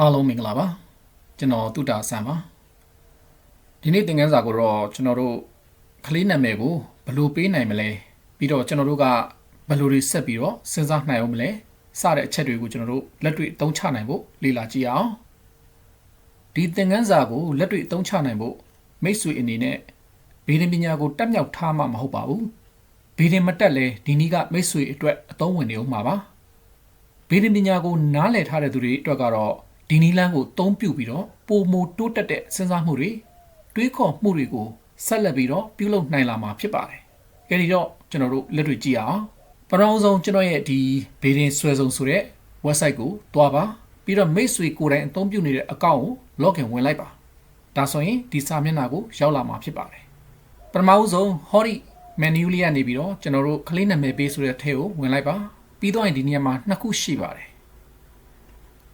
အားလုံးမင်္ဂလာပါကျွန်တော်တုတာဆန်ပါဒီနေ့သင်ခန်းစာကိုတော့ကျွန်တော်တို့ကလေးနာမည်ကိုဘယ်လိုပေးနိုင်မလဲပြီးတော့ကျွန်တော်တို့ကဘယ်လိုတွေဆက်ပြီးတော့စဉ်းစားနိုင်အောင်မလဲစတဲ့အချက်တွေကိုကျွန်တော်တို့လက်တွေ့အသုံးချနိုင်ဖို့လေ့လာကြည့်အောင်ဒီသင်ခန်းစာကိုလက်တွေ့အသုံးချနိုင်ဖို့မိတ်ဆွေအနေနဲ့ဗေဒပညာကိုတက်မြောက်ထားမှမဟုတ်ပါဘူးဗေဒမတက်လဲဒီနည်းကမိတ်ဆွေအတွက်အသုံးဝင်နေအောင်မှာပါဗေဒပညာကိုနားလည်ထားတဲ့သူတွေအတွက်ကတော့ ဒီနီလန်းကိုသုံးပြုပြီးတော့ပုံမတိုးတက်တဲ့စဉ်းစားမှုတွေတွေးခေါ်မှုတွေကိုဆက်လက်ပြီးတော့ပြုလုပ်နိုင်လာမှာဖြစ်ပါတယ်။အဲဒီတော့ကျွန်တော်တို့လက်တွေ့ကြည့်အောင်ပထမဆုံးကျွန်တော်ရဲ့ဒီဗေဒင်ဆွဲဆုံးဆိုတဲ့ website ကိုတွားပါပြီးတော့မိတ်ဆွေကိုယ်တိုင်အသုံးပြုနေတဲ့အကောင့်ကို login ဝင်လိုက်ပါဒါဆိုရင်ဒီစာမျက်နှာကိုရောက်လာမှာဖြစ်ပါတယ်ပထမဆုံးဟောဒီ menu လေးကနေပြီးတော့ကျွန်တော်တို့ကလေးနာမည်ပေးဆိုတဲ့ထဲကိုဝင်လိုက်ပါပြီးတော့ရင်ဒီနေရာမှာနှစ်ခုရှိပါတယ်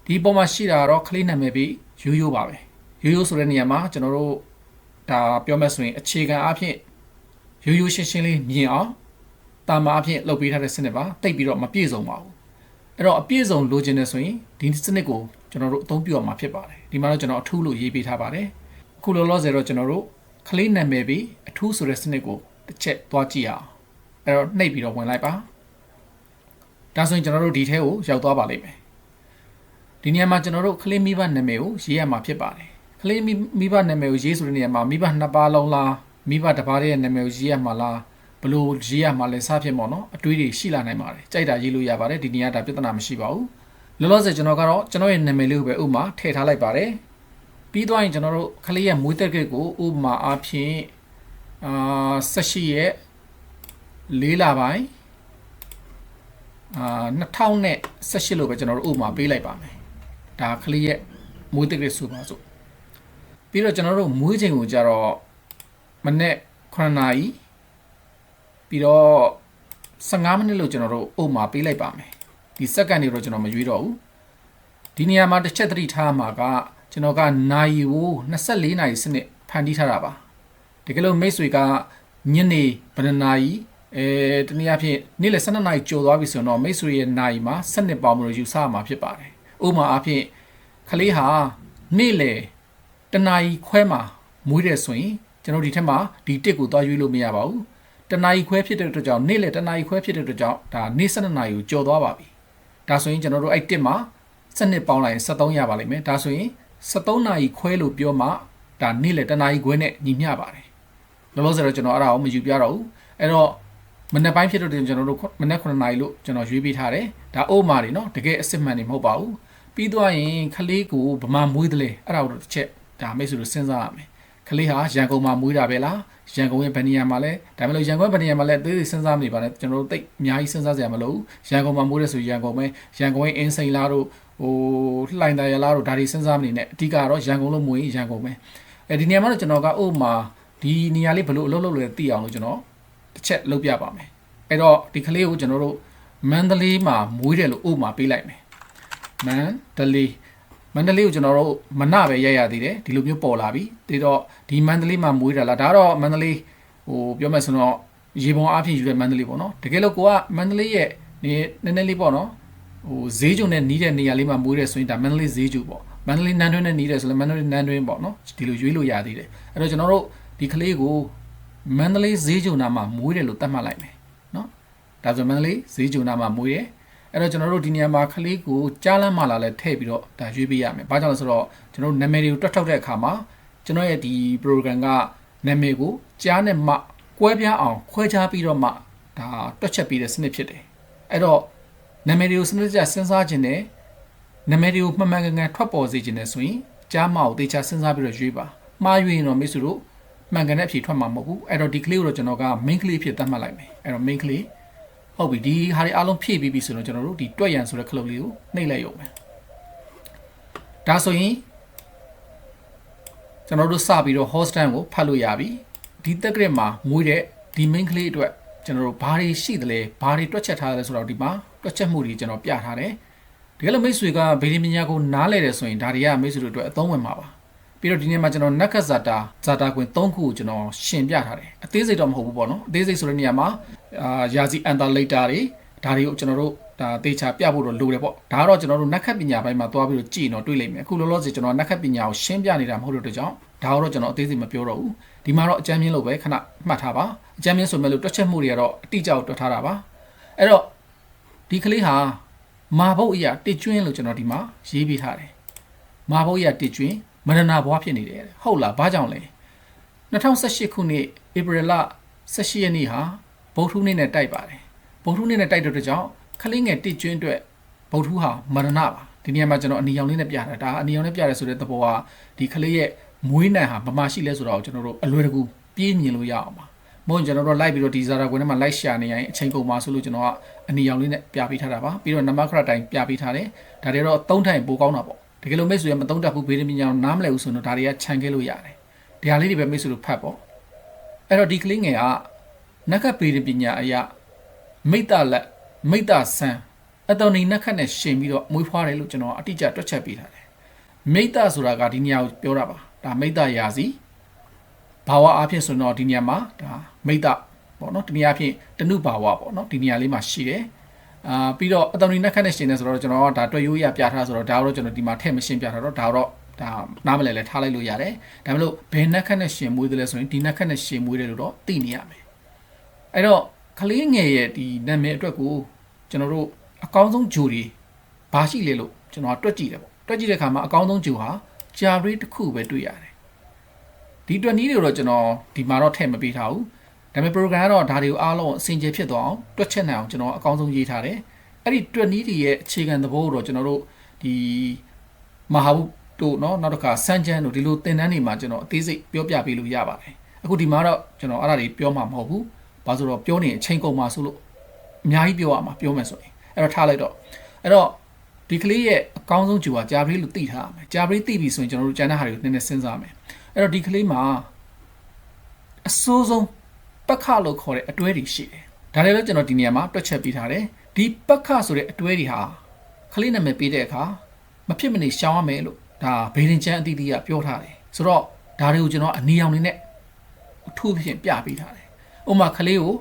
ဒီပုံမှာရှိတာကတော့ကလေးနာမည်ပေးရိုးရိုးပါပဲရိုးရိုးဆိုတဲ့နေရာမှာကျွန်တော်တို့ဒါပြောမယ်ဆိုရင်အခြေခံအဖြစ်ရိုးရိုးရှင်းရှင်းလေးမြင်အောင်တာမာအဖြစ်လုပ်ပေးထားတဲ့စနစ်ပါတိတ်ပြီးတော့မပြည့်စုံပါဘူးအဲ့တော့အပြည့်စုံလိုချင်တယ်ဆိုရင်ဒီစနစ်ကိုကျွန်တော်တို့အသုံးပြုရမှာဖြစ်ပါတယ်ဒီမှာတော့ကျွန်တော်အထူးလို့ရေးပေးထားပါတယ်အခုလောလောဆယ်တော့ကျွန်တော်တို့ကလေးနာမည်ပေးအထူးဆိုတဲ့စနစ်ကိုတစ်ချက်သွားကြည့်အောင်အဲ့တော့နှိပ်ပြီးတော့ဝင်လိုက်ပါဒါဆိုရင်ကျွန်တော်တို့ဒီထဲကိုရောက်သွားပါလိမ့်မယ် ဒီနေရာမှာကျွန်တော်တို့ကလေးမိဘနာမည်ကိုရေးရမှာဖြစ်ပါတယ်ကလေးမိမိဘနာမည်ကိုရေးဆိုတဲ့နေရာမှာမိဘနှစ်ပါးလုံးလားမိဘတစ်ပါးရဲ့နာမည်ကိုရေးရမှာလားဘလို့ရေးရမှာလဲစဖြစ်ပေါ့နော်အတွေးတွေရှိလာနိုင်ပါတယ်ကြိုက်တာရေးလို့ရပါတယ်ဒီနေရာဒါပြဿနာမရှိပါဘူးလောလောဆယ်ကျွန်တော်ကတော့ကျွန်တော်ရဲ့နာမည်လေးကိုပဲဥပမာထည့်ထားလိုက်ပါတယ်ပြီးသွားရင်ကျွန်တော်တို့ကလေးရဲ့မွေးသက်ကကိုဥပမာအားဖြင့်အာ18ရဲ့၄လပိုင်းအာ2018လို့ပဲကျွန်တော်တို့ဥပမာပေးလိုက်ပါမယ် ဒါကလေးရဲ့မွေးသက်ကဆိုပါစို့ပြီးတော့ကျွန်တော်တို့မွေးချိန်ကိုကြတော့မနေ့9နာရီပြီးတော့15မိနစ်လို့ကျွန်တော်တို့ဥပမာပေးလိုက်ပါမယ်ဒီစက္ကန့်တွေတော့ကျွန်တော်မရွေးတော့ဘူးဒီနေရာမှာတစ်ချက်သတိထားမှာကကျွန်တော်ကနိုင်ကို24နာရီစနစ်ဖန်တီးထားတာပါတကယ်လို့မိတ်ဆွေကညနေဘယ်နှစ်နာရီအဲတနည်းအားဖြင့်နေ့လယ်12နာရီကျော်သွားပြီဆိုရင်တော့မိတ်ဆွေရဲ့နာရီမှာ7ပေါင်မလို့ယူဆရမှာဖြစ်ပါတယ် ဥပမာအားဖြင့်ကလေးဟာနေ့လယ်တနာရီခွဲမှာမွေးတယ်ဆိုရင်ကျွန်တော်ဒီထက်မှာဒီတစ်ကိုသွားရွေးလို့မရပါဘူးတနာရီခွဲဖြစ်တဲ့အတွက်ကြောင့်နေ့လယ်တနာရီခွဲဖြစ်တဲ့အတွက်ကြောင့်ဒါနေ့7နာရီကိုကျော်သွားပါပြီဒါဆိုရင်ကျွန်တော်တို့အဲ့တစ်မှာ7ပေါင်းလိုက်ရင်73ရပါလိမ့်မယ်ဒါဆိုရင်73နာရီခွဲလို့ပြောမှဒါနေ့လယ်တနာရီခွဲနဲ့ညီမျှပါတယ်လောလောဆယ်တော့ကျွန်တော်အဲ့ဒါကိုမယူပြတော့ဘူးအဲ့တော့မနေ့ပိုင်းဖြစ်တော့ကျွန်တော်တို့မနေ့9နာရီလို့ကျွန်တော်ရွေးပေးထားတယ်ဒါအိုမာတွေနော်တကယ်အစ်စ်မှန်နေမဟုတ်ပါဘူး ပြီးသွားရင်ခလေးကိုဗမာမွေးတယ်လေအဲ့ဒါကိုတစ်ချက်ဒါမိတ်ဆွေတို့စဉ်းစားရမယ်ခလေးဟာရန်ကုန်မှာမွေးတာပဲလားရန်ကုန်ရဲ့ဗန်နီယာမှာလဲဒါပေမဲ့လို့ရန်ကုန်ဗန်နီယာမှာလဲသေးသေးစဉ်းစားမနေပါနဲ့ကျွန်တော်တို့တိတ်အများကြီးစဉ်းစားစရာမလိုဘူးရန်ကုန်မှာမွေးတယ်ဆိုရန်ကုန်ပဲရန်ကုန်ရဲ့အင်းစိန်လားတို့ဟိုလှိုင်သာရလားတို့ဒါတွေစဉ်းစားမနေနဲ့အဓိကတော့ရန်ကုန်လို့မွေးရန်ကုန်ပဲအဲဒီနေရာမှာတော့ကျွန်တော်ကအိုမှာဒီနေရာလေးဘယ်လိုအလုပ်လုပ်လဲသိအောင်လို့ကျွန်တော်တစ်ချက်လုပ်ပြပါမယ်အဲ့တော့ဒီကလေးကိုကျွန်တော်တို့မန္တလေးမှာမွေးတယ်လို့အိုမှာပေးလိုက်မယ် မန္တလေးမန္တလေးကိုကျွန်တော်တို့မနပဲရိုက်ရသေးတယ်ဒီလိုမျိုးပေါ်လာပြီဒီတော့ဒီမန္တလေးမှာမွေးတာလားဒါတော့မန္တလေးဟိုပြောမယ်ဆိုတော့ရေပုံအဖြစ်ယူတဲ့မန္တလေးပေါ့နော်တကယ်လို့ကိုကမန္တလေးရဲ့နည်းနည်းလေးပေါ့နော်ဟိုဈေးကျုံနဲ့နီးတဲ့နေရာလေးမှာမွေးတယ်ဆိုရင်ဒါမန္တလေးဈေးကျုံပေါ့မန္တလေးနန်းတွင်းနဲ့နီးတယ်ဆိုလည်းမန္တလေးနန်းတွင်းပေါ့နော်ဒီလိုရွေးလို့ရသေးတယ်အဲ့တော့ကျွန်တော်တို့ဒီကလေးကိုမန္တလေးဈေးကျုံနာမှာမွေးတယ်လို့သတ်မှတ်လိုက်မယ်နော်ဒါဆိုမန္တလေးဈေးကျုံနာမှာမွေးတယ် အဲ့တော့ကျွန်တော်တို့ဒီနေရာမှာခလေးကိုကြားလမ်းမှလာလဲထည့်ပြီးတော့ဒါရွေးပေးရမယ်။ဘာကြောင့်လဲဆိုတော့ကျွန်တော်တို့နာမည်တွေကိုတွက်ထောက်တဲ့အခါမှာကျွန်တော်ရဲ့ဒီ program ကနာမည်ကိုကြားနဲ့မှကွဲပြားအောင်ခွဲခြားပြီးတော့မှဒါတွက်ချက်ပေးတဲ့စနစ်ဖြစ်တယ်။အဲ့တော့နာမည်တွေကိုစနစ်တကျစဉ်းစားခြင်းနဲ့နာမည်တွေကိုမှန်မှန်ကန်ကန်ထွက်ပေါ်စေခြင်းနဲ့ဆိုရင်ကြားမကိုတေချာစဉ်းစားပြီးတော့ရွေးပါ။မှားရွေးရင်တော့မိတ်ဆွေတို့မှန်ကန်တဲ့အဖြေထွက်မှာမဟုတ်ဘူး။အဲ့တော့ဒီကလေးကိုတော့ကျွန်တော်က main ကလေးဖြစ်သတ်မှတ်လိုက်မယ်။အဲ့တော့ main ကလေး ဟုတ်ပြီဒီဟာတွေအားလုံးဖြည့်ပြီးပြီဆိုတော့ကျွန်တော်တို့ဒီတွက်ရန်ဆိုတဲ့ခလုတ်လေးကိုနှိပ်လိုက်ရုံပဲဒါဆိုရင်ကျွန်တော်တို့စပြီးတော့ host time ကိုဖတ်လို့ရပြီဒီတက်ကရစ်မှာမွေးတဲ့ဒီ main ကလေးအတွက်ကျွန်တော်တို့ဘာတွေရှိသလဲဘာတွေတွက်ချက်ထားသလဲဆိုတော့ဒီမှာတွက်ချက်မှုတွေကျွန်တော်ပြထားတယ်တကယ်လို့မိတ်ဆွေကဗေဒပညာကိုနားလဲတယ်ဆိုရင်ဒါတွေကမိတ်ဆွေတို့အတွက်အသုံးဝင်မှာပါ ပြီးတော့ဒီနေ့မှာကျွန်တော်နက်ကဇာတာဇာတာကွင်၃ခုကိုကျွန်တော်ရှင်းပြထားတယ်အသေးစိတ်တော့မဟုတ်ဘူးပေါ့နော်အသေးစိတ်ဆိုတဲ့နေရာမှာအာယာစီအန်တာလေတာတွေဒါတွေကိုကျွန်တော်တို့ဒါသေချာပြဖို့တော့လိုတယ်ပေါ့ဒါကတော့ကျွန်တော်တို့နက်ခတ်ပညာပိုင်းမှာသွားပြီးတော့ကြည့်တော့တွေ့လိမ့်မယ်အခုလောလောဆယ်ကျွန်တော်နက်ခတ်ပညာကိုရှင်းပြနေတာမဟုတ်တဲ့အတွက်ကြောင့်ဒါတော့ကျွန်တော်အသေးစိတ်မပြောတော့ဘူးဒီမှာတော့အကြမ်းမြင့်လို့ပဲခဏမှတ်ထားပါအကြမ်းမြင့်ဆိုမဲ့လို့တွက်ချက်မှုတွေကတော့အတိအကျကိုတွက်ထားတာပါအဲ့တော့ဒီကလေးဟာမာဘုတ်အရာတစ်ကျွင်းလို့ကျွန်တော်ဒီမှာရေးပြထားတယ်မာဘုတ်အရာတစ်ကျွင်း မရဏဘွားဖြစ်နေတယ်တဲ့ဟုတ်လားဘာကြောင့်လဲ2018ခုနှစ်ဧပြီလ18ရက်နေ့ဟာဗုဒ္ဓဟူးနေ့နဲ့တိုက်ပါတယ်ဗုဒ္ဓဟူးနေ့နဲ့တိုက်တဲ့အတွက်ကြောင့်ကလေးငယ်တစ်ကျွင်းအတွက်ဗုဒ္ဓဟူးဟာမရဏပါဒီနေရာမှာကျွန်တော်အနီရောင်လေးနဲ့ပြတာဒါအနီရောင်နဲ့ပြရဲဆိုတဲ့သဘောကဒီကလေးရဲ့မွေးနံဟာဘာမှရှိလဲဆိုတော့ကျွန်တော်တို့အလွယ်တကူပြေးမြင်လို့ရအောင်ပါမဟုတ်ရင်ကျွန်တော်တို့လိုက်ပြီးတော့ဒီဇာတာကွင်းထဲမှာလိုက်ရှာနေရင်အချိန်ကုန်ပါဆိုလို့ကျွန်တော်ကအနီရောင်လေးနဲ့ပြပေးထားတာပါပြီးတော့နံပါတ်ခရတိုင်းပြပေးထားတယ်ဒါတွေတော့သုံးထိုင်ပိုကောင်းတာပေါ့ တကယ်လို့မိတ်ဆွေကမသုံးတတ်ဘူးဘေးရင်းပညာကိုနားမလည်ဘူးဆိုတော့ဒါတွေကခြံခဲ့လို့ရတယ်ဒီဟာလေးတွေပဲမိတ်ဆွေတို့ဖတ်ပေါ့အဲ့တော့ဒီကလေးငယ်ကနက်ကဘေးရင်းပညာအရာမိတ္တလက်မိတ္တဆန်းအတော်နေနက်ခတ်နဲ့ရှင်ပြီးတော့မွေးဖွားတယ်လို့ကျွန်တော်အတိအကျတွက်ချက်ပေးထားတယ်မိတ္တဆိုတာကဒီနေရာကိုပြောတာပါဒါမိတ္တရာစီဘာဝအဖြစ်ဆိုတော့ဒီနေရာမှာဒါမိတ္တပေါ့နော်ဒီနေရာအဖြစ်တနုဘာဝပေါ့နော်ဒီနေရာလေးမှာရှိတယ် အာပြီးတော့အတော်နေနက်ခတ်နဲ့ရှင်တယ်ဆိုတော့ကျွန်တော်ကဒါတွေ့ရိုးရပြထားဆိုတော့ဒါတော့ကျွန်တော်ဒီမှာထည့်မရှင်းပြထားတော့ဒါတော့ဒါနားမလဲလဲထားလိုက်လို့ရတယ်ဒါမှမဟုတ်ဘယ်နက်ခတ်နဲ့ရှင်မွေးတယ်လဲဆိုရင်ဒီနက်ခတ်နဲ့ရှင်မွေးတယ်လို့တော့သိနေရမယ်အဲ့တော့ကလေးငယ်ရဲ့ဒီနာမည်အတွက်ကိုကျွန်တော်တို့အကောင်းဆုံးဂျိုတွေဘာရှိလဲလို့ကျွန်တော်ကတွက်ကြည့်တယ်ပေါ့တွက်ကြည့်တဲ့အခါမှာအကောင်းဆုံးဂျိုဟာဂျာရီတစ်ခုပဲတွေ့ရတယ်ဒီတွက်နီးတွေတော့ကျွန်တော်ဒီမှာတော့ထည့်မပေးထားဘူး ဒါပေမဲ့ program ကတော့ဒါတွေကိုအားလုံးအဆင်ပြေဖြစ်သွားအောင်တွက်ချက်နိုင်အောင်ကျွန်တော်အကောင်းဆုံးရေးထားတယ်အဲ့ဒီတွက်နီးတွေရဲ့အခြေခံသဘောကိုတော့ကျွန်တော်တို့ဒီမဟာဘုတို့เนาะနောက်တစ်ခါစမ်းချမ်းတို့ဒီလိုသင်တန်းတွေမှာကျွန်တော်အသေးစိတ်ပြောပြပေးလို့ရပါတယ်အခုဒီမှာတော့ကျွန်တော်အဲ့ဒါတွေပြောမှာမဟုတ်ဘူးဘာလို့ဆိုတော့ပြောနေအချိန်ကုန်မှာဆိုလို့အများကြီးပြောရမှာပြောမယ်ဆိုရင်အဲ့တော့ထားလိုက်တော့အဲ့တော့ဒီကလေးရဲ့အကောင်းဆုံးဂျူကဂျာဘရီလို့သိထားရမယ်ဂျာဘရီသိပြီဆိုရင်ကျွန်တော်တို့ကျန်တဲ့ဟာတွေကိုနည်းနည်းစဉ်းစားမယ်အဲ့တော့ဒီကလေးမှာအစိုးဆုံး ပက္ခလို့ခေါ်တဲ့အတွဲတွေရှိတယ်ဒါလည်းလည်းကျွန်တော်ဒီနေရာမှာတွက်ချက်ပေးထားတယ်ဒီပက္ခဆိုတဲ့အတွဲတွေဟာကလေးနာမည်ပေးတဲ့အခါမဖြစ်မနေရှောင်ရမယ်လို့ဒါဘေးရင်ချမ်းအတီးတီးကပြောထားတယ်ဆိုတော့ဒါတွေကိုကျွန်တော်အနီရောင်နေနဲ့အထူးဖြင့်ပြပေးထားတယ်ဥပမာကလေးကို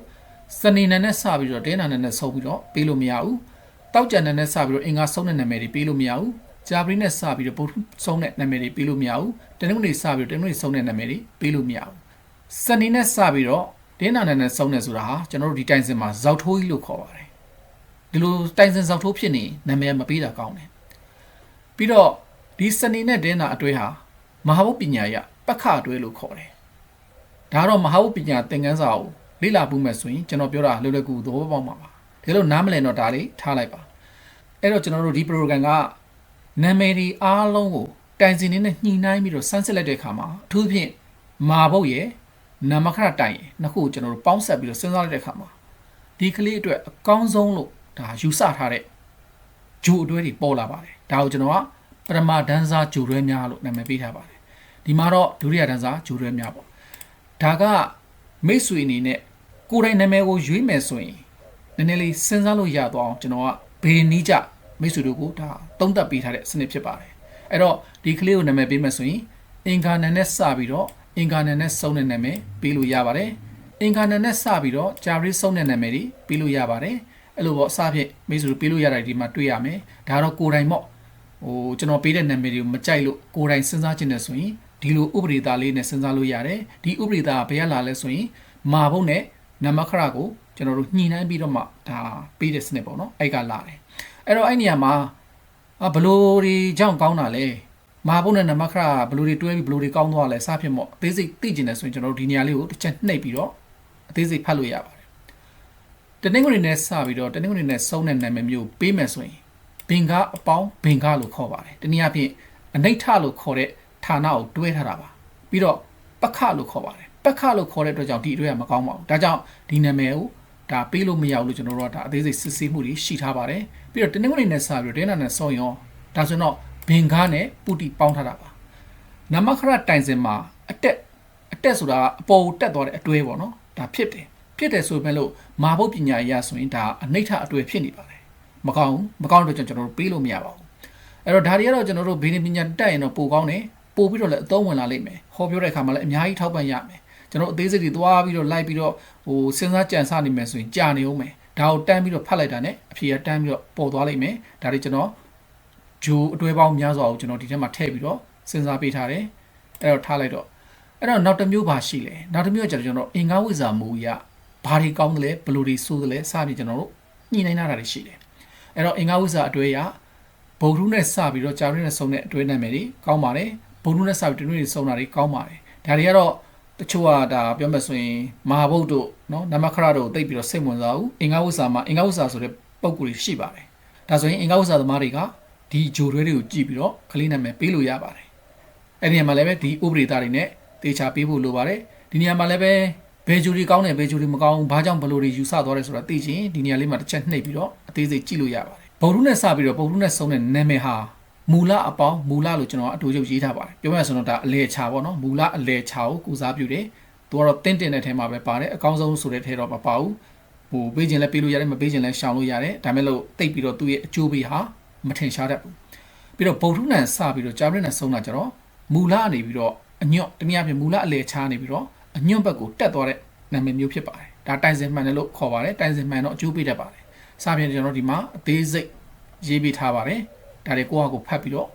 စနေနေ့နဲ့စပြီးတော့တင်းနာနဲ့နဲ့ဆုပ်ပြီးတော့ပေးလို့မရဘူးတောက်ကြံနဲ့နဲ့စပြီးတော့အင်္ဂါဆုံးတဲ့နာမည်တွေပေးလို့မရဘူးဂျာဘရီနဲ့စပြီးတော့ဗုဒ္ဓဆုံးတဲ့နာမည်တွေပေးလို့မရဘူးတနင်္ဂနွေစပြီးတော့တနင်္ဂနွေဆုံးတဲ့နာမည်တွေပေးလို့မရဘူးစနေနဲ့စပြီးတော့ တင်းနာနဲ့နဲ့ဆုံးတဲ့ဆိုတာဟာကျွန်တော်တို့ဒီတိုင်စင်မှာဇောက်ထိုးကြီးလို့ခေါ်ပါတယ်ဒီလိုတိုင်စင်ဇောက်ထိုးဖြစ်နေနာမည်မပေးတာကောင်းတယ်ပြီးတော့ဒီစနေနဲ့တင်းနာအတွဲဟာမဟာဘုပညာရပက္ခအတွဲလို့ခေါ်တယ်ဒါတော့မဟာဘုပညာသင်ခန်းစာကိုလေ့လာဖို့မဲ့ဆိုရင်ကျွန်တော်ပြောတာလွယ်လွယ်ကူကူသဘောပေါက်မှာပါဒါလို့နားမလည်တော့ဒါလေးထားလိုက်ပါအဲ့တော့ကျွန်တော်တို့ဒီ program ကနာမည်ဒီအားလုံးကိုတိုင်စင်နေနဲ့ညှိနှိုင်းပြီးတော့စမ်းစစ်လိုက်တဲ့အခါမှာအထူးသဖြင့်မာဘုတ်ရဲ့ နာမခရတိုင်ရဲ့နှစ်ခုကိုကျွန်တော်တို့ပေါင်းဆက်ပြီးတော့စဉ်းစားလိုက်တဲ့အခါမှာဒီကလေးအတွက်အကောင်းဆုံးလို့ဒါယူဆထားတဲ့ဂျိုအတွဲတွေပေါ်လာပါတယ်ဒါကိုကျွန်တော်ကပရမဒန်စာဂျိုတွဲများလို့နာမည်ပေးထားပါတယ်ဒီမှာတော့ဒုတိယဒန်စာဂျိုတွဲများပေါ့ဒါကမိတ်ဆွေအနေနဲ့ကိုယ်တိုင်နာမည်ကိုရွေးမယ်ဆိုရင်နည်းနည်းလေးစဉ်းစားလို့ရသွားအောင်ကျွန်တော်ကဘေးနီးကြမိတ်ဆွေတို့ကိုဒါတုံးသက်ပေးထားတဲ့စနစ်ဖြစ်ပါတယ်အဲ့တော့ဒီကလေးကိုနာမည်ပေးမယ်ဆိုရင်အင်္ဂါနံနဲ့စပြီးတော့ အင်္ဂါနံနဲ့စုံတဲ့နာမည်ပေးလို့ရပါတယ်အင်္ဂါနံနဲ့စပြီးတော့ဂျာရီစုံတဲ့နာမည်တွေပေးလို့ရပါတယ်အဲ့လိုပေါ့အစဖြင့်မိတ်ဆွေတို့ပေးလို့ရတာဒီမှာတွေ့ရမယ်ဒါတော့ကိုယ်တိုင်ပေါ့ဟိုကျွန်တော်ပေးတဲ့နာမည်တွေကိုမကြိုက်လို့ကိုယ်တိုင်စဉ်းစားခြင်းနဲ့ဆိုရင်ဒီလိုဥပဒေသားလေးနဲ့စဉ်းစားလို့ရတယ်ဒီဥပဒေသားကဘယ်ရလာလဲဆိုရင်မာဘုတ်နဲ့နမခရကိုကျွန်တော်တို့ညှိနှိုင်းပြီးတော့မှဒါပေးတဲ့စနစ်ပေါ့နော်အဲ့ကလာတယ်အဲ့တော့အဲ့နေရာမှာဘလို့တွေကြောင့်ကောင်းတာလဲ မာဘုတ်နဲ့နမခရဘလို့တွေတွဲပြီးဘလို့တွေကောင်းသွားလဲစဖြစ်မို့အသေးစိတ်သိကျင်တယ်ဆိုရင်ကျွန်တော်တို့ဒီနေရာလေးကိုတစ်ချက်နှိပ်ပြီးတော့အသေးစိတ်ဖတ်လို့ရပါတယ်တနင်္ဂနွေနဲ့စပြီးတော့တနင်္ဂနွေနဲ့စုံတဲ့နာမည်မျိုးပေးမယ်ဆိုရင်ဘင်္ဂအပေါင်းဘင်္ဂလို့ခေါ်ပါတယ်တနည်းအားဖြင့်အနိဋ္ဌလို့ခေါ်တဲ့ဌာနကိုတွဲထားတာပါပြီးတော့ပက္ခလို့ခေါ်ပါတယ်ပက္ခလို့ခေါ်တဲ့အတွက်ကြောင့်ဒီအတွဲကမကောင်းပါဘူးဒါကြောင့်ဒီနာမည်ကိုဒါပေးလို့မရဘူးလို့ကျွန်တော်တို့ကဒါအသေးစိတ်စစ်ဆေးမှုတွေရှိထားပါတယ်ပြီးတော့တနင်္ဂနွေနဲ့စပြီးတော့တင်းနာနဲ့ဆောင်းရောဒါဆိုတော့ ဘင်္ဂနဲ့ပုတိပေါင်းထားတာပါနမခရတိုင်စင်မှာအတက်အတက်ဆိုတာအပေါ်တက်သွားတဲ့အတွဲပေါ့နော်ဒါဖြစ်တယ်ဖြစ်တယ်ဆိုပေမဲ့လို့မာဘုတ်ပညာအရဆိုရင်ဒါအနိဋ္ဌအတွဲဖြစ်နေပါတယ်မကောင်းဘူးမကောင်းတဲ့အတွက်ကျွန်တော်တို့ပေးလို့မရပါဘူးအဲ့တော့ဒါတွေကတော့ကျွန်တော်တို့ဘေးပညာတက်ရင်တော့ပိုကောင်းတယ်ပို့ပြီးတော့လည်းအသုံးဝင်လာလိမ့်မယ်ဟောပြောတဲ့အခါမှာလည်းအများကြီးထောက်ပံ့ရမယ်ကျွန်တော်အသေးစိတ်တွေသွားပြီးတော့လိုက်ပြီးတော့ဟိုစဉ်းစားကြံစနေမယ်ဆိုရင်ကြာနေအောင်မယ်ဒါကိုတန်းပြီးတော့ဖတ်လိုက်တာ ਨੇ အဖြေကတန်းပြီးတော့ပေါ်သွားလိမ့်မယ်ဒါတွေကျွန်တော် ဂျိုအတွဲပေါင်းများစွာကိုကျွန်တော်ဒီထဲမှာထည့်ပြီးတော့စဉ်းစားပေးထားတယ်အဲ့တော့ထားလိုက်တော့အဲ့တော့နောက်တစ်မျိုးပါရှိလဲနောက်တစ်မျိုးကကျွန်တော်အင်္ဂါဝိဇ္ဇာမူရဘာတွေကောင်းတယ်လဲဘယ်လိုတွေဆိုးတယ်လဲစပြီးကျွန်တော်တို့ညှိနှိုင်းထားတာတွေရှိတယ်အဲ့တော့အင်္ဂါဝိဇ္ဇာအတွဲရဘုံထုနဲ့စပြီးတော့ကြာရင်းနဲ့ဆုံးတဲ့အတွဲနာမည်တွေကောင်းပါတယ်ဘုံထုနဲ့စပြီးတွင်းတွေဆုံးတာတွေကောင်းပါတယ်ဒါတွေကတော့တချို့ကဒါပြောမှဆိုရင်မဟာဗုဒ္ဓတို့နော်နမခရတို့တိတ်ပြီးတော့စိတ်ဝင်စားဘူးအင်္ဂါဝိဇ္ဇာမှာအင်္ဂါဝိဇ္ဇာဆိုတဲ့ပုံကူတွေရှိပါတယ်ဒါဆိုရင်အင်္ဂါဝိဇ္ဇာသမားတွေက ဒီဂျိုတွဲတွေကိုကြည့်ပြီးတော့ကလေးနာမည်ပေးလို့ရပါတယ်အဲ့ဒီနေရာမှာလည်းပဲဒီဥပဒေသားတွေနဲ့တေချာပေးဖို့လိုပါတယ်ဒီနေရာမှာလည်းပဲဘယ်ဂျူရီကောင်းတယ်ဘယ်ဂျူရီမကောင်းဘူးဘာကြောင့်ဘလို့တွေယူဆသွားတယ်ဆိုတာသိချင်ဒီနေရာလေးမှာတစ်ချက်နှိပ်ပြီးတော့အသေးစိတ်ကြည့်လို့ရပါတယ်ဘုံရုနဲ့စပြီးတော့ဘုံရုနဲ့ဆုံးတဲ့နာမည်ဟာမူလအပေါင်းမူလလို့ကျွန်တော်အတူတူရေးထားပါတယ်ပြောမှဆိုတော့ဒါအလေချာပေါ့နော်မူလအလေချာကိုကုစားပြုတယ်သူကတော့တင်းတင်တဲ့ထဲမှာပဲပါတယ်အကောင်းဆုံးဆိုတဲ့ထဲတော့မပါဘူးဟိုပေးခြင်းလည်းပေးလို့ရတယ်မပေးခြင်းလည်းရှောင်လို့ရတယ်ဒါမဲ့လို့တိတ်ပြီးတော့သူ့ရဲ့အကျိုးပေးဟာ မထင်ရှားတတ်ဘူးပြီးတော့ဗုဒ္ဓနံစပြီးတော့ဂျာဘရနံဆုံးတာကျတော့မူလအနေပြီးတော့အညွတ်တနည်းအားဖြင့်မူလအလေချာနေပြီးတော့အညွတ်ဘက်ကိုတက်သွားတဲ့နာမည်မျိုးဖြစ်ပါတယ်ဒါတိုင်စင်မှန်တယ်လို့ခေါ်ပါတယ်တိုင်စင်မှန်တော့အကျိုးပေးတတ်ပါတယ်စပြင်ကျွန်တော်ဒီမှာအသေးစိတ်ရေးပေးထားပါတယ်ဒါတွေကိုယ့်ဟာကိုဖတ်ပြီးတော့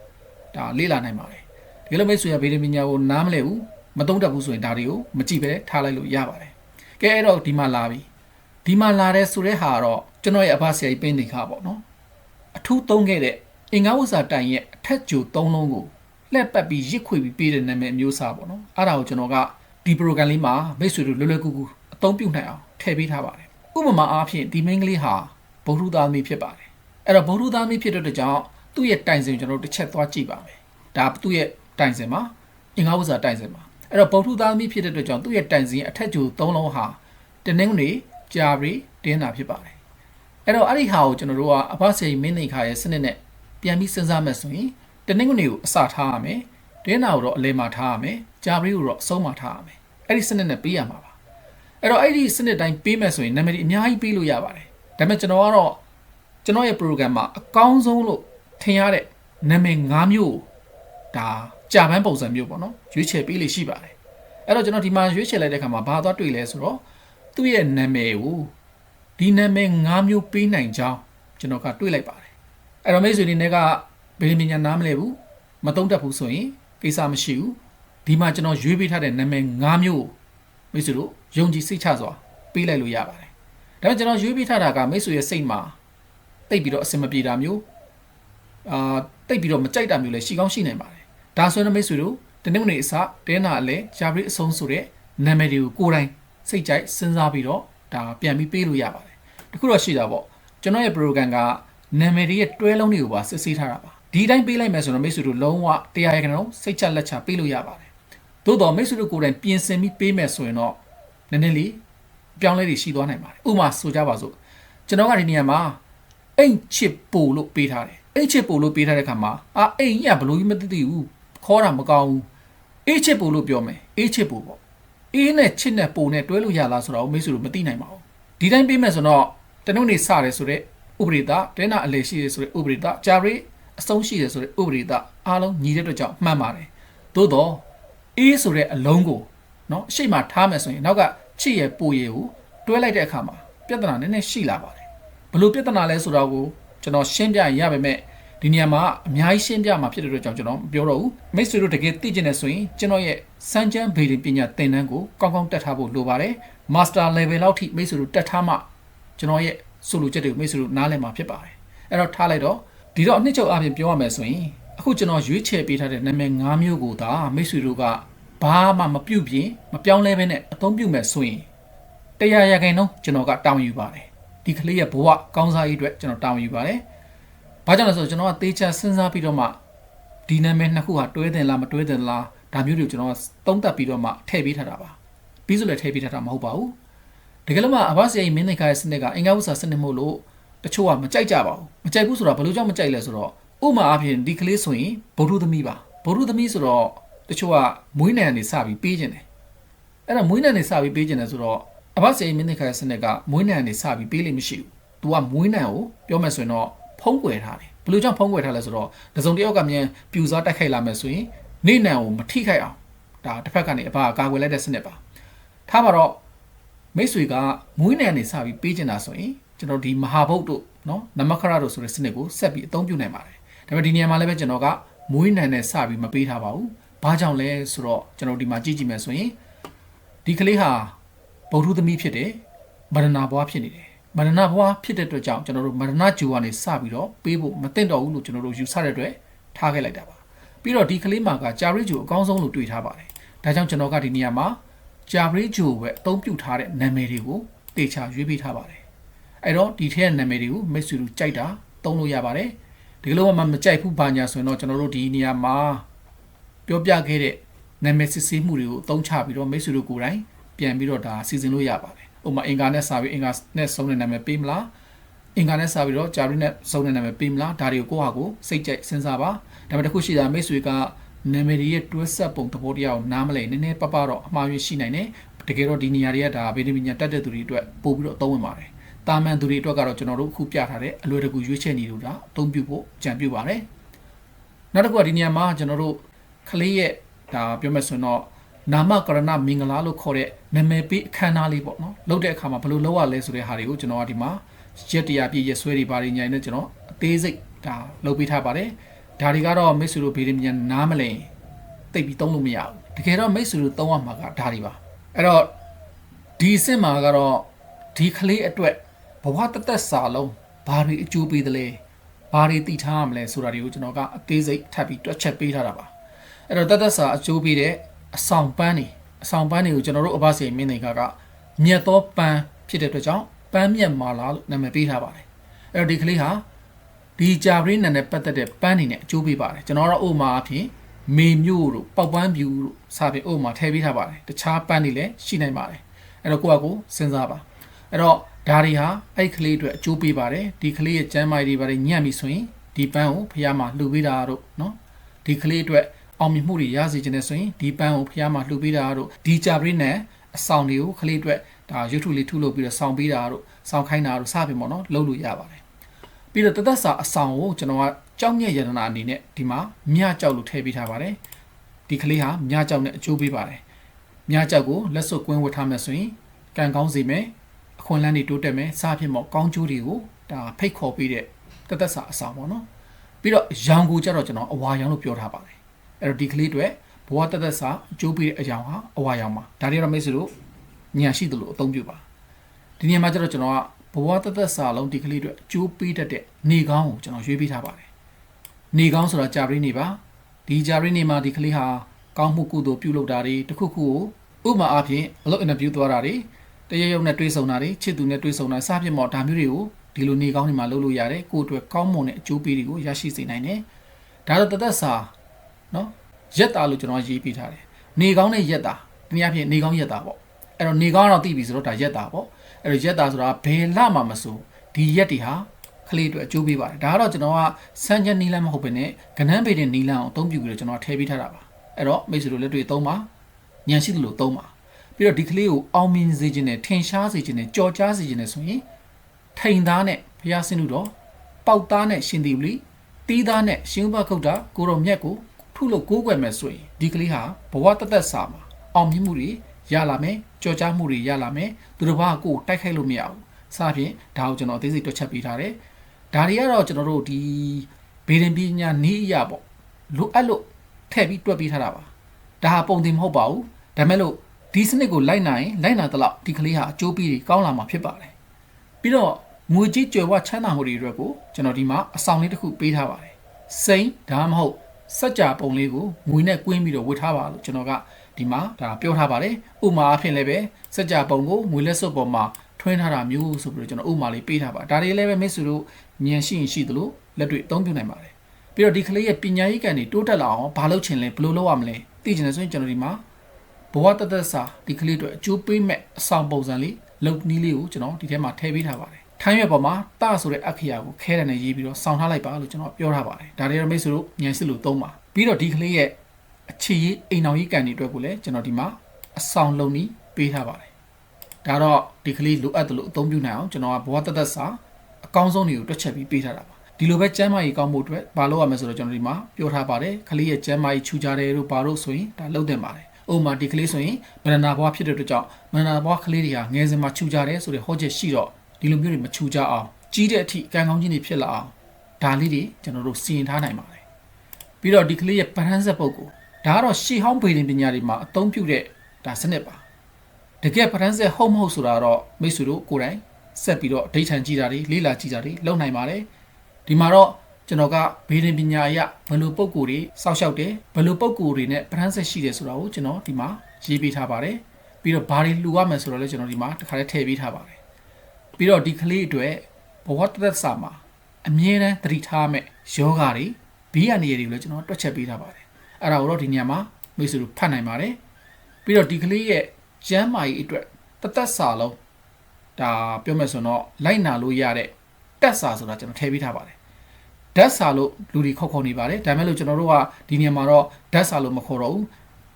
ဒါလေ့လာနိုင်ပါတယ်ဒီလိုမိတ်ဆွေရဗေဒပညာကိုနားမလည်ဘူးမသုံးတတ်ဘူးဆိုရင်ဒါတွေကိုမကြည့်ပဲထားလိုက်လို့ရပါတယ်ကဲအဲ့တော့ဒီမှာလာပြီဒီမှာလာတဲ့ဆိုတဲ့ဟာတော့ကျွန်တော်ရဲ့အဖဆရာကြီးပင်းနေခါပေါ့နော် အထူးသုံးခဲ့တဲ့အင်္ဂါဝဇ္ဇာတိုင်ရဲ့အထက်ကျိုသုံးလုံးကိုလှည့်ပတ်ပြီးရစ်ခွေပြီးပေးတဲ့နာမည်အမျိုးအစားပေါ့နော်အဲ့ဒါကိုကျွန်တော်ကဒီ program လေးမှာမိတ်ဆွေတို့လွယ်လွယ်ကူကူအသုံးပြုနိုင်အောင်ထည့်ပေးထားပါတယ်ဥပမာအားဖြင့်ဒီ main ကလေးဟာဗုဒ္ဓသားမီဖြစ်ပါတယ်အဲ့တော့ဗုဒ္ဓသားမီဖြစ်တဲ့အတွက်ကြောင့်သူ့ရဲ့တိုင်စင်ကျွန်တော်တို့တစ်ချက်သွားကြည့်ပါမယ်ဒါသူ့ရဲ့တိုင်စင်မှာအင်္ဂါဝဇ္ဇာတိုင်စင်မှာအဲ့တော့ဗုဒ္ဓသားမီဖြစ်တဲ့အတွက်ကြောင့်သူ့ရဲ့တိုင်စင်အထက်ကျိုသုံးလုံးဟာတနင်္ဂနွေကြာပြီးတင်းတာဖြစ်ပါတယ် အဲ့တော့အဲ့ဒီဟာကိုကျွန်တော်တို့ကအဘဆေမင်းနေခါရဲ့စနစ်နဲ့ပြန်ပြီးစဉ်းစားမယ်ဆိုရင်တနင်္ဂနွေကိုအစထားရမယ်တင်းတာကိုတော့အလဲမှာထားရမယ်ကြာပြီးကိုတော့အဆုံးမှာထားရမယ်အဲ့ဒီစနစ်နဲ့ပေးရမှာပါအဲ့တော့အဲ့ဒီစနစ်တိုင်းပေးမယ်ဆိုရင်နာမည်အများကြီးပေးလို့ရပါတယ်ဒါပေမဲ့ကျွန်တော်ကတော့ကျွန်တော်ရဲ့ program မှာအကောင်းဆုံးလို့ထင်ရတဲ့နာမည်၅မျိုးဒါကြာပန်းပုံစံမျိုးပေါ့နော်ရွေးချယ်ပေးလို့ရှိပါတယ်အဲ့တော့ကျွန်တော်ဒီမှာရွေးချယ်လိုက်တဲ့အခါမှာဘာသွားတွေ့လဲဆိုတော့သူ့ရဲ့နာမည်ကို ဒီနာမည်၅မျိုးပေးနိုင်ကြောင်းကျွန်တော်ကတွေ့လိုက်ပါတယ်အဲ့တော့မိတ်ဆွေတွေနဲ့ကဘယ်လိုမြင်နားမလဲဘူးမတုံးတက်ဘူးဆိုရင်ကိစ္စမရှိဘူးဒီမှာကျွန်တော်ရွေးပေးထားတဲ့နာမည်၅မျိုးမိတ်ဆွေတို့ယုံကြည်စိတ်ချစွာပေးလိုက်လို့ရပါတယ်ဒါပေမဲ့ကျွန်တော်ရွေးပေးထားတာကမိတ်ဆွေရဲ့စိတ်မှာတိတ်ပြီးတော့အဆင်မပြေတာမျိုးအာတိတ်ပြီးတော့မကြိုက်တာမျိုးလည်းရှိကောင်းရှိနိုင်ပါတယ်ဒါဆိုရင်မိတ်ဆွေတို့တနင်္ဂနွေအစတင်းနာအလဲဂျာဘရီအဆုံးဆိုတဲ့နာမည်တွေကိုကိုယ်တိုင်စိတ်ကြိုက်စဉ်းစားပြီးတော့ ဒါပြန်ပြီးပေးလို့ရပါတယ်တခုတော့ရှိတာပေါ့ကျွန်တော်ရဲ့ program ကနာမည်တွေရဲ့တွဲလုံးတွေကိုပါစစ်ဆေးထားတာပါဒီတိုင်းပေးလိုက်မယ်ဆိုတော့မိတ်ဆွေတို့လုံးဝတရားရခဏလုံးစိတ်ချလက်ချပေးလို့ရပါတယ်သို့တော်မိတ်ဆွေတို့ကိုယ်တိုင်ပြင်ဆင်ပြီးပေးမယ်ဆိုရင်တော့နည်းနည်းလေးအပြောင်းလဲတွေရှိသွားနိုင်ပါတယ်ဥပမာဆိုကြပါစို့ကျွန်တော်ကဒီနေရာမှာအိမ်ချစ်ပို့လို့ပေးထားတယ်အိမ်ချစ်ပို့လို့ပေးထားတဲ့ခါမှာအာအိမ်ကြီးကဘလို့ကြီးမသိသိဘူးခေါ်တာမကောင်းဘူးအေးချစ်ပို့လို့ပြောမယ်အေးချစ်ပို့ပေါ့ အေးနဲ့ချစ်နဲ့ပို့နဲ့တွဲလို့ရလားဆိုတော့မိတ်ဆွေတို့မသိနိုင်ပါဘူးဒီတိုင်းပေးမယ်ဆိုတော့တနုံနေစတယ်ဆိုတော့ဥပရိသတဲနာအလေရှိတယ်ဆိုတဲ့ဥပရိသဂျာရီအဆုံးရှိတယ်ဆိုတဲ့ဥပရိသအားလုံးညီတဲ့အတွက်ကြောင့်မှန်ပါတယ်သို့တော့အေးဆိုတဲ့အလုံးကိုเนาะအရှိမထားမယ်ဆိုရင်နောက်ကချစ်ရဲ့ပူရဲ့ကိုတွဲလိုက်တဲ့အခါမှာပြဿနာနည်းနည်းရှိလာပါတယ်ဘလို့ပြဿနာလဲဆိုတာကိုကျွန်တော်ရှင်းပြရပါမယ် ဒီနေရာမှာအများကြီးရှင်းပြမှာဖြစ်တဲ့အတွက်ကြောင့်ကျွန်တော်မပြောတော့ဘူးမိတ်ဆွေတို့တကယ်သိကျင်နေဆိုရင်ကျွန်တော်ရဲ့စမ်းချမ်းဘေးလင်ပညာသင်တန်းကိုကောင်းကောင်းတက်ထားဖို့လိုပါတယ် master level လောက်ထိမိတ်ဆွေတို့တက်ထားမှကျွန်တော်ရဲ့ဆိုလိုချက်တွေကိုမိတ်ဆွေတို့နားလည်မှာဖြစ်ပါတယ်အဲ့တော့ထားလိုက်တော့ဒီတော့အနှစ်ချုပ်အပြင်ပြောရမယ်ဆိုရင်အခုကျွန်တော်ရွေးချယ်ပေးထားတဲ့နာမည်၅မျိုးကိုသာမိတ်ဆွေတို့ကဘာမှမပြုတ်ပြင်းမပြောင်းလဲဘဲနဲ့အသုံးပြုမယ်ဆိုရင်တရားရခိုင်နှုန်းကျွန်တော်ကတောင်းယူပါတယ်ဒီကလေးရဲ့ဘဝကောင်းစားရေးအတွက်ကျွန်တော်တောင်းယူပါတယ် ဘာကြောင့်လဲဆိုတော့ကျွန်တော်ကသေချာစဉ်းစားပြီးတော့မှဒီနာမည်နှစ်ခုဟာတွဲတင်လားမတွဲတင်လားဒါမျိုးတွေကိုကျွန်တော်ကသုံးသပ်ပြီးတော့မှထည့်ပေးထားတာပါပြီးဆိုလည်းထည့်ပေးထားတာမဟုတ်ပါဘူးတကယ်လို့မှအဘဆရာကြီးမင်းသိခါရဲ့စနစ်ကအင်္ဂါဥစ္စာစနစ်မို့လို့တချို့ကမကြိုက်ကြပါဘူးမကြိုက်ဘူးဆိုတော့ဘယ်လိုကြောင့်မကြိုက်လဲဆိုတော့ဥမာအဖြစ်ဒီကလေးဆိုရင်ဗုဒ္ဓသမီးပါဗုဒ္ဓသမီးဆိုတော့တချို့ကမွေးနိုင်ကနေစပြီးပေးခြင်းတယ်အဲ့တော့မွေးနိုင်နေစပြီးပေးခြင်းတယ်ဆိုတော့အဘဆရာကြီးမင်းသိခါရဲ့စနစ်ကမွေးနိုင်ကနေစပြီးပေးလို့မရှိဘူး။ तू ကမွေးနိုင်ကိုပြောမယ်ဆိုရင်တော့ ဖုံးကွယ်ထားတယ်ဘယ်လိုကြောင့်ဖုံးကွယ်ထားလဲဆိုတော့တစုံတစ်ယောက်ကမြန်ပြူစားတိုက်ခိုက်လာမယ်ဆိုရင်နေနံကိုမထိခိုက်အောင်ဒါတစ်ဖက်ကနေအဘကာကွယ်လိုက်တဲ့စနစ်ပါထားပါတော့မိတ်ဆွေကမွေးနံနေစပြီးပေးချင်တာဆိုရင်ကျွန်တော်ဒီမဟာဗုဒ္ဓတို့နော်နမခရတို့ဆိုတဲ့စနစ်ကိုဆက်ပြီးအသုံးပြုနိုင်ပါတယ်ဒါပေမဲ့ဒီနေရာမှာလည်းပဲကျွန်တော်ကမွေးနံနဲ့စပြီးမပေးထားပါဘူးဘာကြောင့်လဲဆိုတော့ကျွန်တော်ဒီမှာကြည့်ကြည့်မယ်ဆိုရင်ဒီကလေးဟာဗုဒ္ဓသမီးဖြစ်တယ်မရဏဘွားဖြစ်နေတယ် မရဏဘွားဖြစ်တဲ့အတွက်ကြောင့်ကျွန်တော်တို့မရဏဂျူကနေစပြီးတော့ပေးဖို့မသင့်တော့ဘူးလို့ကျွန်တော်တို့ယူဆတဲ့အတွက်ထားခဲ့လိုက်တာပါပြီးတော့ဒီကလေးမှာကဂျာရီဂျူအကောင်းဆုံးလို့တွေ့ထားပါတယ်ဒါကြောင့်ကျွန်တော်ကဒီနေရာမှာဂျာရီဂျူပဲအသုံးပြုထားတဲ့နာမည်တွေကိုတေချာရွေးပေးထားပါတယ်အဲ့တော့ဒီထက်နာမည်တွေကိုမိတ်ဆွေတို့ကြိုက်တာသုံးလို့ရပါတယ်ဒီကလေးမှမကြိုက်ဘူးဘာညာဆိုရင်တော့ကျွန်တော်တို့ဒီနေရာမှာပြောပြခဲ့တဲ့နာမည်စစ်ဆေးမှုတွေကိုအသုံးချပြီးတော့မိတ်ဆွေတို့ကိုယ်တိုင်ပြန်ပြီးတော့ဒါစီစဉ်လို့ရပါတယ် ဥပမာအင်္ဂါနဲ့စာပြီးအင်္ဂါနဲ့စုံတဲ့နာမည်ပေးမလားအင်္ဂါနဲ့စာပြီးတော့ဂျာရီနဲ့စုံတဲ့နာမည်ပေးမလားဒါတွေကိုကိုယ့်ဟာကိုယ်စိတ်ကြိုက်စဉ်းစားပါဒါပေမဲ့တစ်ခုရှိတာမိတ်ဆွေကနာမည်တွေရဲ့တွဲဆက်ပုံသဘောတရားကိုနားမလည်နည်းနည်းပပတော့အမှားရရှိနိုင်တယ်တကယ်တော့ဒီနေရာတွေကဒါဗေဒပညာတက်တဲ့သူတွေအတွက်ပို့ပြီးတော့အသုံးဝင်ပါတယ်တာမန်သူတွေအတွက်ကတော့ကျွန်တော်တို့အခုပြထားတဲ့အလွယ်တကူရွေးချယ်နေလို့ဒါအသုံးပြုဖို့ကြံပြုပါတယ်နောက်တစ်ခုကဒီနေရာမှာကျွန်တော်တို့ကလေးရဲ့ဒါပြောမယ်ဆိုရင်တော့ နာမကရဏမင်္ဂလာလို့ခေါ်တဲ့နာမည်ပေးအခမ်းအနားလေးပေါ့နော်လုပ်တဲ့အခါမှာဘယ်လိုလုပ်ရလဲဆိုတဲ့ဟာတွေကိုကျွန်တော်ကဒီမှာရက်တရားပြည့်ရက်ဆွဲတွေပါနေညင်နဲ့ကျွန်တော်အသေးစိတ်ဒါလုပ်ပေးထားပါတယ်ဒါတွေကတော့မိတ်ဆွေတို့ဗေဒပညာနားမလည်သိပ်ပြီးသုံးလို့မရဘူးတကယ်တော့မိတ်ဆွေတို့သုံးရမှာကဒါတွေပါအဲ့တော့ဒီအဆင့်မှာကတော့ဒီကလေးအတွက်ဘဝတသက်စာလုံးဘာတွေအကျိုးပေးသလဲဘာတွေသိထားရမလဲဆိုတာတွေကိုကျွန်တော်ကအသေးစိတ်ထပ်ပြီးတွက်ချက်ပေးထားတာပါအဲ့တော့တသက်စာအကျိုးပေးတဲ့ အဆောင်ပန်းနေအဆောင်ပန်းတွေကိုကျွန်တော်တို့အဘစေမင်းတွေကကမြတ်သောပန်းဖြစ်တဲ့အတွက်ကြောင့်ပန်းမြတ်မာလာလို့နာမည်ပေးထားပါတယ်အဲ့တော့ဒီကလေးဟာဒီဂျာဘရင်းနံနဲ့ပတ်သက်တဲ့ပန်းနေနဲ့အကျိုးပေးပါတယ်ကျွန်တော်တို့ဥမာအဖြစ်မေမျိုးတို့ပေါက်ပန်းပြူတို့စသဖြင့်ဥမာထည့်ပေးထားပါတယ်တခြားပန်းတွေလည်းရှိနိုင်ပါတယ်အဲ့တော့ကိုယ့်အကိုစဉ်းစားပါအဲ့တော့ဒါတွေဟာအဲ့ကလေးအတွက်အကျိုးပေးပါတယ်ဒီကလေးရဲ့ကျမ်းမာရေးတွေပါတယ်ညံ့ပြီဆိုရင်ဒီပန်းကိုဖះမှာလှူပေးတာတို့နော်ဒီကလေးအတွက် အောင်မြင်မှုတွေရစေချင်တယ်ဆိုရင်ဒီပန်းကိုဖះမှာလှူပေးတာတို့ဒီကြပရိနဲ့အဆောင်တွေကိုကလေးအတွက်ဒါရုပ်ထုလေးထုလုပ်ပြီးတော့ဆောင်ပေးတာတို့ဆောင်ခိုင်းတာတို့စသဖြင့်ပေါ့နော်လုပ်လို့ရပါတယ်ပြီးတော့တသက်စာအဆောင်ကိုကျွန်တော်ကကြောက်မြက်ရတနာအနေနဲ့ဒီမှာမြကြောက်လို့ထည့်ပေးထားပါတယ်ဒီကလေးဟာမြကြောက်နဲ့အကျိုးပေးပါတယ်မြကြောက်ကိုလက်စွပ်ကွင်းဝတ်ထားမယ်ဆိုရင်ကံကောင်းစေမယ်အခွင့်အလမ်းတွေတိုးတက်မယ်စသဖြင့်ပေါ့ကောင်းကျိုးတွေကိုဒါဖိတ်ခေါ်ပေးတဲ့တသက်စာအဆောင်ပေါ့နော်ပြီးတော့ရောင်ကိုကြတော့ကျွန်တော်အဝါရောင်လို့ပြောထားပါတယ် အဲ့တော့ဒီကလေးတွေဘဝတသက်စာအကျိုးပေးတဲ့အကြောင်းဟာအဝါရောင်ပါဒါတွေတော့မိတ်ဆွေတို့ညာရှိသလိုအသုံးပြုပါဒီနေရာမှာကျတော့ကျွန်တော်ကဘဝတသက်စာလုံးဒီကလေးတွေအကျိုးပေးတတ်တဲ့နေကောင်းကိုကျွန်တော်ရွေးပေးထားပါတယ်နေကောင်းဆိုတာကြာပရိနေပါဒီကြာပရိနေမှာဒီကလေးဟာကောင်းမှုကုသိုလ်ပြုလုပ်တာတွေတခုခုကိုဥပမာအားဖြင့်အလုပ်အင်တာဗျူးသွားတာတွေတရရုံနဲ့တွေးဆုံတာတွေချစ်သူနဲ့တွေးဆုံတာစသဖြင့်ပေါ့ဒါမျိုးတွေကိုဒီလိုနေကောင်းတွေမှာလုပ်လို့ရတယ်ကိုယ့်အတွက်ကောင်းမွန်တဲ့အကျိုးပေးတွေကိုရရှိစေနိုင်တယ်ဒါတော့တသက်စာ နော်ရက်တာလို့ကျွန်တော်ရေးပြထားတယ်နေကောင်းတဲ့ရက်တာတနည်းအားဖြင့်နေကောင်းရက်တာပေါ့အဲ့တော့နေကောင်းတော့သိပြီဆိုတော့ဒါရက်တာပေါ့အဲ့တော့ရက်တာဆိုတာဘယ်လမှမဆိုဒီရက်တွေဟာကလေးအတွက်အကျိုးပေးပါတယ်ဒါကတော့ကျွန်တော်ကစမ်းချက်နီလန်းမဟုတ်ဘဲနဲ့ကနန်းပေတဲ့နီလန်းအောင်အသုံးပြုပြီးတော့ကျွန်တော်ထည့်ပေးထားတာပါအဲ့တော့မိတ်ဆွေတို့လက်တွေသုံးပါညံရှိသလိုသုံးပါပြီးတော့ဒီကလေးကိုအောင်မြင်စေခြင်းနဲ့ထင်ရှားစေခြင်းနဲ့ကြော်ကြားစေခြင်းနဲ့ဆိုရင်ထိန်သားနဲ့ဘုရားဆင်းလို့တော့ပေါက်သားနဲ့ရှင်သည်လီတီးသားနဲ့ရှင်ဥပခုတ်တာကိုရောမြတ်ကို ထုလို့ကိုးကွယ်မယ်ဆိုရင်ဒီကလေးဟာဘဝတသက်စာမှာအောင်မြင်မှုတွေရလာမယ်ကြော်ကြားမှုတွေရလာမယ်သူတစ်ပါးကိုတိုက်ခိုက်လို့မရဘူးစသဖြင့်ဒါကိုကျွန်တော်အသေးစိတ်တွက်ချက်ပေးထားတယ်ဒါတွေကတော့ကျွန်တော်တို့ဒီဘေးရင်ပညာနီးအရာပေါ့လိုအပ်လို့ထည့်ပြီးတွက်ပေးထားတာပါဒါဟာပုံတင်မဟုတ်ပါဘူးဒါမဲ့လို့ဒီစနစ်ကိုလိုက်နိုင်လိုက်နာတလောက်ဒီကလေးဟာအကျိုးပေးကောင်းလာမှာဖြစ်ပါတယ်ပြီးတော့ငွေကြီးကြွယ်ဝချမ်းသာမှုတွေအတွက်ကိုကျွန်တော်ဒီမှာအဆောင်လေးတစ်ခုပေးထားပါတယ်စိမ့်ဒါမှမဟုတ် စัจ जा ပုံလေးကိုငွေနဲ့ကွင်းပြီးတော့ဝတ်ထားပါလို့ကျွန်တော်ကဒီမှာဒါပြောထားပါတယ်ဥမာအဖြစ်လည်းပဲစัจ जा ပုံကိုငွေလက်စွပ်ပေါ်မှာထွင်းထားတာမျိုးဆိုပြီးတော့ကျွန်တော်ဥမာလေးပေးထားပါဒါတွေလည်းပဲမိတ်ဆွေတို့ဉာဏ်ရှိရင်ရှိသလိုလက်တွေ့အသုံးပြုနိုင်ပါတယ်ပြီးတော့ဒီကလေးရဲ့ပညာရေးကံတွေတိုးတက်လာအောင်ဘာလုပ်ချင်လဲဘယ်လိုလုပ်ရမလဲသိချင်တယ်ဆိုရင်ကျွန်တော်ဒီမှာဘဝတသက်စာဒီကလေးတို့အကျိုးပေးမဲ့အဆောင်ပုံစံလေးလုပ်နည်းလေးကိုကျွန်တော်ဒီထဲမှာထည့်ပေးထားပါတယ် ထိုင်းရွက်ပေါ်မှာတဆိုတဲ့အခရာကိုခဲတယ်နဲ့ရေးပြီးတော့ဆောင်းထားလိုက်ပါလို့ကျွန်တော်ပြောထားပါတယ်ဒါတွေတော့မိတ်ဆွေတို့ဉာဏ်စစ်လို့သုံးပါပြီးတော့ဒီကလေးရဲ့အခြေရေးအိမ်အောင်ရေးကံတွေအတွက်ကိုလည်းကျွန်တော်ဒီမှာအဆောင်လုံးနည်းပေးထားပါတယ်ဒါတော့ဒီကလေးလိုအပ်တယ်လို့အသုံးပြုနိုင်အောင်ကျွန်တော်ကဘဝတသက်စာအကောင်းဆုံးတွေကိုတွက်ချက်ပြီးပေးထားတာပါဒီလိုပဲကျမ်းမာရေးကောင်းဖို့အတွက်ဘာလုပ်ရမလဲဆိုတော့ကျွန်တော်ဒီမှာပြောထားပါတယ်ကလေးရဲ့ကျမ်းမာရေးခြူကြတယ်တို့ဘာလို့ဆိုရင်ဒါလုပ်တင်ပါတယ်ဥပမာဒီကလေးဆိုရင်မရဏဘွားဖြစ်တဲ့အတွက်ကြောင့်မရဏဘွားကလေးတွေဟာငယ်စဉ်မှာခြူကြတယ်ဆိုတဲ့ဟောချက်ရှိတော့ ဒီလိုမျိုးတွေမချူကြအောင်ကြီးတဲ့အထိကံကောင်းခြင်းတွေဖြစ်လာအောင်ဒါလေးတွေကျွန်တော်တို့စီရင်ထားနိုင်ပါတယ်ပြီးတော့ဒီကလေးရဲ့ပရန်ဆက်ပုတ်ကိုဒါကတော့ရှေးဟောင်းဗေဒင်ပညာတွေမှာအသုံးပြုတဲ့ဒါစနစ်ပါတကယ်ပရန်ဆက်ဟုတ်မဟုတ်ဆိုတာတော့မိတ်ဆွေတို့ကိုယ်တိုင်ဆက်ပြီးတော့အဋ္ဌံကြည့်တာတွေလေ့လာကြည့်တာတွေလုပ်နိုင်ပါတယ်ဒီမှာတော့ကျွန်တော်ကဗေဒင်ပညာအရဘယ်လိုပုံကိုယ်တွေစောက်ရှောက်တယ်ဘယ်လိုပုံကိုယ်တွေနဲ့ပရန်ဆက်ရှိတယ်ဆိုတာကိုကျွန်တော်ဒီမှာရေးပေးထားပါတယ်ပြီးတော့ဘာတွေလှူရမယ်ဆိုတော့လည်းကျွန်တော်ဒီမှာတစ်ခါလေးထည့်ပေးထားပါတယ် ပြီးတော့ဒီကလေးအတွက်ဘဝတသက်စာမှာအမြဲတမ်းသတိထားမယ်ယောဂါတွေဘေးရနေရတွေကိုလည်းကျွန်တော်တွက်ချက်ပေးထားပါတယ်အဲ့ဒါကိုတော့ဒီညမှာမိတ်ဆွေတို့ဖတ်နိုင်ပါတယ်ပြီးတော့ဒီကလေးရဲ့ကျမ်းမာရေးအတွက်တသက်စာလုံးဒါပြောမယ်ဆိုတော့လိုက်နာလို့ရတဲ့တက်စာဆိုတာကျွန်တော်ထည့်ပေးထားပါတယ်ဓာတ်စာလို့လူတွေခေါက်ခေါ်နေပါတယ်ဒါပေမဲ့လို့ကျွန်တော်တို့ကဒီနေရာမှာတော့ဓာတ်စာလို့မခေါ်တော့ဘူး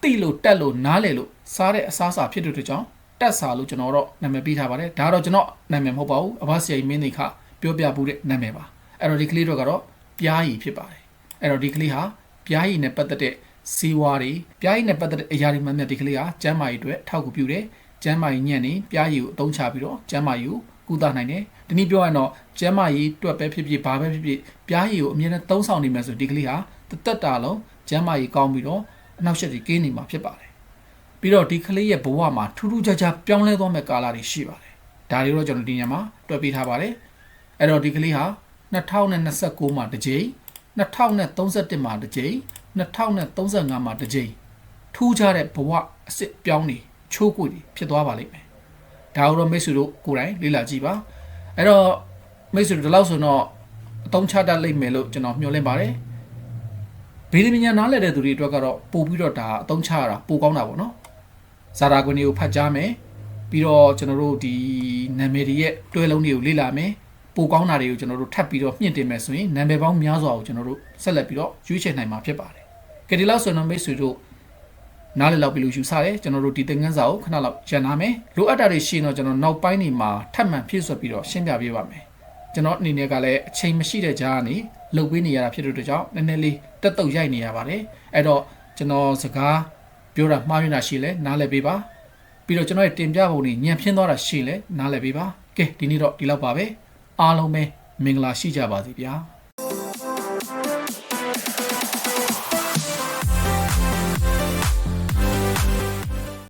တိလို့တက်လို့နားလေလို့စားတဲ့အစားအစာဖြစ်တဲ့အတွက်ကြောင့် တက်စာလို့ကျွန်တော်တော့နာမည်ပေးထားပါတယ်ဒါကတော့ကျွန်တော်နာမည်မဟုတ်ပါဘူးအဘဆရာကြီးမင်းနေခပြောပြပူးတဲ့နာမည်ပါအဲ့တော့ဒီကလေးတို့ကတော့ပြားရည်ဖြစ်ပါတယ်အဲ့တော့ဒီကလေးဟာပြားရည်နဲ့ပတ်သက်တဲ့စီဝါတွေပြားရည်နဲ့ပတ်သက်တဲ့အရာတွေမှန်မြတ်ဒီကလေးဟာကျမ်းမာရေးအတွက်ထောက်ကူပြုတယ်ကျမ်းမာရေးညံ့နေပြားရည်ကိုအသုံးချပြီးတော့ကျမ်းမာရေးကိုကုသနိုင်တယ်ဒီနည်းပြောရရင်တော့ကျမ်းမာရေးအတွက်ပဲဖြစ်ဖြစ်ဘာပဲဖြစ်ဖြစ်ပြားရည်ကိုအမြဲတမ်းသုံးဆောင်နေမယ်ဆိုဒီကလေးဟာတသက်တာလုံးကျမ်းမာရေးကောင်းပြီးတော့အနောက်ရှက်တွေကင်းနေမှာဖြစ်ပါတယ် ပြီးတော့ဒီကလေးရဲ့ဘဝမှာထူးထူးခြားခြားပြောင်းလဲသွားမဲ့ကာလတွေရှိပါတယ်ဒါတွေတော့ကျွန်တော်ဒီညမှာတွက်ပေးထားပါတယ်အဲ့တော့ဒီကလေးဟာ2029မှာတစ်ကြိမ်2031မှာတစ်ကြိမ်2035မှာတစ်ကြိမ်ထူးခြားတဲ့ဘဝအစ်စ်ပြောင်းနေချိုးကွေတွေဖြစ်သွားပါလိမ့်မယ်ဒါကိုတော့မိတ်ဆွေတို့ကိုယ်တိုင်လေ့လာကြည့်ပါအဲ့တော့မိတ်ဆွေတို့ဒီလောက်ဆိုတော့အသုံးချတတ်လိမ့်မယ်လို့ကျွန်တော်မျှော်လင့်ပါတယ်ဗေဒပညာနားလည်တဲ့သူတွေအတွက်ကတော့ပို့ပြီးတော့ဒါအသုံးချရတာပိုကောင်းတာပေါ့နော် ဇာတာကွန်တွေကိုဖတ်ကြားမယ်ပြီးတော့ကျွန်တော်တို့ဒီနာမည်တွေရဲ့တွဲလုံးတွေကိုလေ့လာမယ်ပိုကောင်းတာတွေကိုကျွန်တော်တို့ထပ်ပြီးတော့မြင့်တင်မယ်ဆိုရင်နာမည်ပေါင်းများစွာကိုကျွန်တော်တို့ဆက်လက်ပြီးတော့ရွေးချယ်နိုင်မှာဖြစ်ပါတယ်ကဲဒီလောက်ဆိုတော့မိတ်ဆွေတို့နားလည်လောက်ပြီလို့ယူဆတယ်ကျွန်တော်တို့ဒီသင်ခန်းစာကိုခဏလောက်ရန်နာမယ်လိုအပ်တာတွေရှိရင်တော့ကျွန်တော်နောက်ပိုင်းနေမှာထပ်မံဖြည့်ဆွတ်ပြီးတော့ရှင်းပြပေးပါမယ်ကျွန်တော်အနေနဲ့ကလည်းအချိန်မရှိတဲ့ကြားကနေလှုပ်ပေးနေရတာဖြစ်တဲ့အတွက်ကြောင့်နည်းနည်းလေးတက်တုတ်ရိုက်နေရပါတယ်အဲ့တော့ကျွန်တော်စကား ပြောတာမှားယွင်းတာရှိလဲနားလည်ပေးပါပြီးတော့ကျွန်တော်ရဲ့တင်ပြပုံတွေညံပြင်းသွားတာရှိလဲနားလည်ပေးပါကဲဒီနေ့တော့ဒီလောက်ပါပဲအားလုံးပဲမင်္ဂလာရှိကြပါစေဗျာ